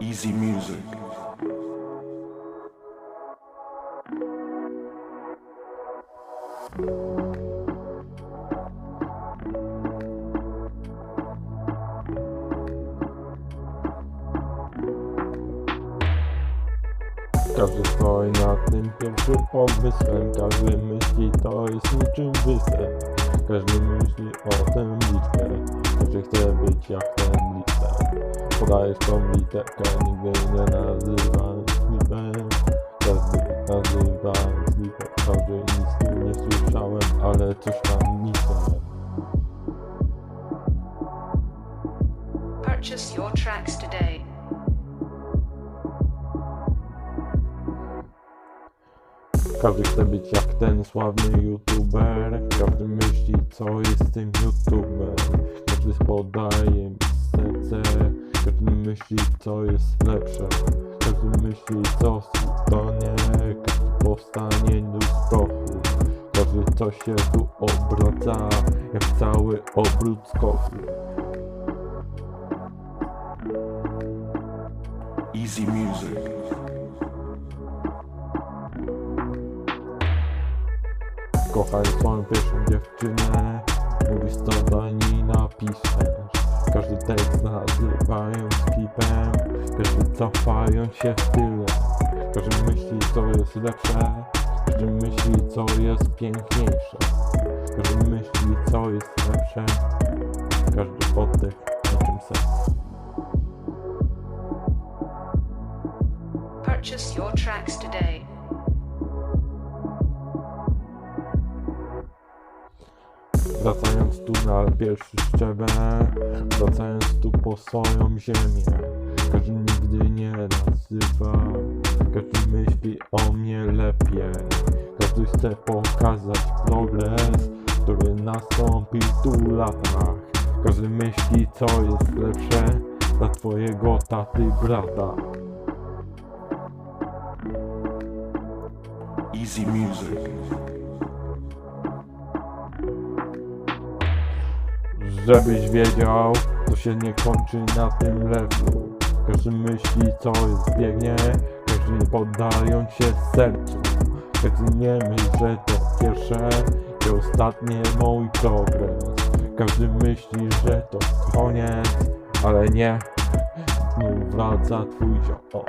Easy music. Każdy stoi nad tym pierwszym pomysłem Każdy myśli to jest niczym występ Każdy myśli o tym chce być jak ten liczbę Podajesz tą literkę, nigdy nie nazywam slipem Każdy nazywa slipem Każdy nic nie słyszałem, ale coś tam nisem Purchase your tracks today. Każdy chce być jak ten sławny youtuber. Każdy myśli co jest tym youtuber Każdy podaje mi serce Każdy myśli co jest lepsze. Każdy myśli co to nie Każdy powstanie z prochu Każdy co się tu obraca Jak cały obrót skoku Easy music. Kochaj swoją pierwszą dziewczynę Mówisz co do niej napiszesz Każdy tekst nazywają skipem. Każdy cofają się w tyle Każdy myśli co jest lepsze. Każdy myśli co jest piękniejsze. Każdy myśli co jest lepsze. Każdy oddech niczym sens. Purchase your tracks today. Wracając tu na pierwszy szczebel Wracając tu po swoją ziemię. Każdy nigdy nie nazywa Każdy myśli o mnie lepiej. Każdy chce pokazać progres Który nastąpił tu latach. Każdy myśli co jest lepsze Dla twojego taty brata. Easy music. żebyś wiedział, to się nie kończy na tym lewu. Każdy myśli, co jest biegnie, każdy poddając się sercu. Każdy nie myśli, że to pierwsze i ostatnie mój progres. Każdy myśli, że to koniec, ale nie. Znów wraca twój ziom.